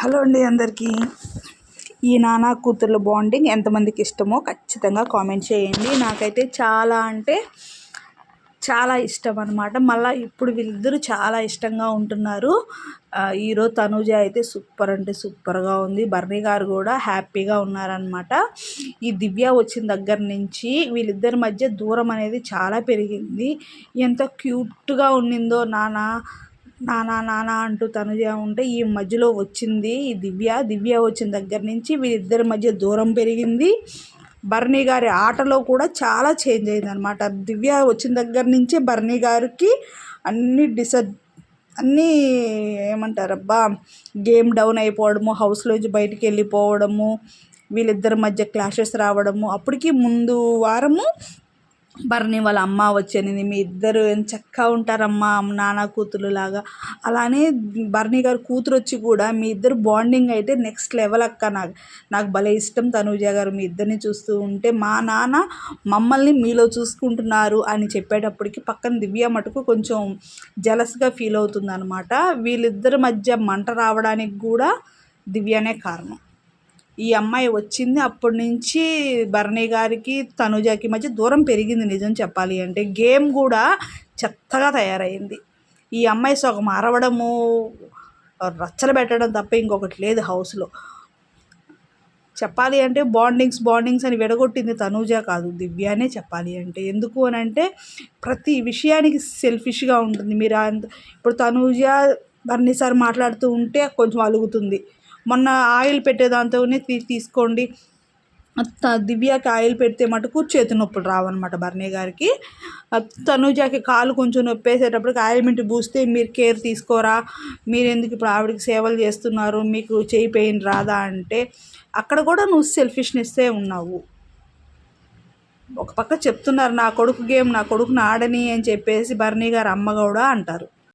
Hello అండి అందరికీ. ఈ నానా కూతుర్ల బాండింగ్ ఎంతమందికి ఇష్టమో ఖచ్చితంగా కామెంట్ చేయండి. నాకైతే చాలా అంటే చాలా ఇష్టం అనమాట మళ్ళీ ఇప్పుడు వీళ్ళిద్దరూ చాలా ఇష్టంగా ఉంటున్నారు. ఈరోజు తనూజ అయితే సూపర్ అంటే సూపర్గా ఉంది. బర్రీ గారు కూడా హ్యాపీగా ఉన్నారనమాట ఈ దివ్య వచ్చిన దగ్గర నుంచి వీళ్ళిద్దరి మధ్య దూరం అనేది చాలా పెరిగింది. ఎంత క్యూట్గా ఉండిందో నానా. నానా నానా అంటూ తనుజ ఉంటే ఈ మధ్యలో వచ్చింది ఈ దివ్య. దివ్య వచ్చిన దగ్గర నుంచి వీరిద్దరి మధ్య దూరం పెరిగింది. బర్నీ గారి ఆటలో కూడా చాలా చేంజ్ అయింది అనమాట దివ్య వచ్చిన దగ్గర నుంచే బర్నీ గారికి అన్ని డిస అన్నీ ఏమంటారబ్బా గేమ్ డౌన్ అయిపోవడము హౌస్లోంచి బయటికి వెళ్ళిపోవడము వీళ్ళిద్దరి మధ్య క్లాషెస్ రావడము అప్పటికి ముందు వారము భరణి వాళ్ళ అమ్మ వచ్చేది మీ ఇద్దరు ఎంత చక్కగా ఉంటారమ్మా నాన్న కూతురు లాగా. అలానే భరణి గారు కూతురు వచ్చి కూడా మీ ఇద్దరు బాండింగ్ అయితే నెక్స్ట్ లెవెల్ అక్క నాకు. నాకు భలే ఇష్టం తనూజ గారు మీ ఇద్దరిని చూస్తూ ఉంటే మా నాన్న మమ్మల్ని మీలో చూసుకుంటున్నారు అని చెప్పేటప్పటికి పక్కన దివ్య మటుకు కొంచెం జలస్గా ఫీల్ అవుతుంది అనమాట వీళ్ళిద్దరి మధ్య మంట రావడానికి కూడా దివ్యనే కారణం. ఈ అమ్మాయి వచ్చింది అప్పటి నుంచి భరణి గారికి తనుజాకి మధ్య దూరం పెరిగింది నిజం చెప్పాలి అంటే. గేమ్ కూడా చెత్తగా తయారైంది. ఈ అమ్మాయి సగం అరవడము రచ్చలు పెట్టడం తప్ప ఇంకొకటి లేదు హౌస్లో. చెప్పాలి అంటే బాండింగ్స్ బాండింగ్స్ అని విడగొట్టింది తనూజ కాదు దివ్యానే చెప్పాలి అంటే. ఎందుకు అని అంటే ప్రతి విషయానికి సెల్ఫిష్గా ఉంటుంది. మీరు అంత- ఇప్పుడు తనూజ బర్నీ సార్ మాట్లాడుతూ ఉంటే కొంచెం అలుగుతుంది. మొన్న ఆయిల్ పెట్టేదాంతోనే తీ తీసుకోండి. దివ్యాకి ఆయిల్ పెడితే మటుకు చేతి నొప్పులు రావన్నమాట బర్నీ గారికి. తనుజాకి కాలు కొంచెం నొప్పేసేటప్పటికి ఆయిల్మెంట్ పూస్తే మీరు కేర్ తీసుకోరా? మీరు ఎందుకు ఇప్పుడు ఆవిడకి సేవలు చేస్తున్నారు? మీకు చేయి పెయిన్ రాదా అంటే అక్కడ కూడా నువ్వు సెల్ఫిష్నెస్సే ఉన్నావు. ఒక పక్క చెప్తున్నారు నా కొడుకు గేమ్ నా కొడుకుని ఆడని అని చెప్పేసి బర్నీ గారు అమ్మ కూడా అంటారు.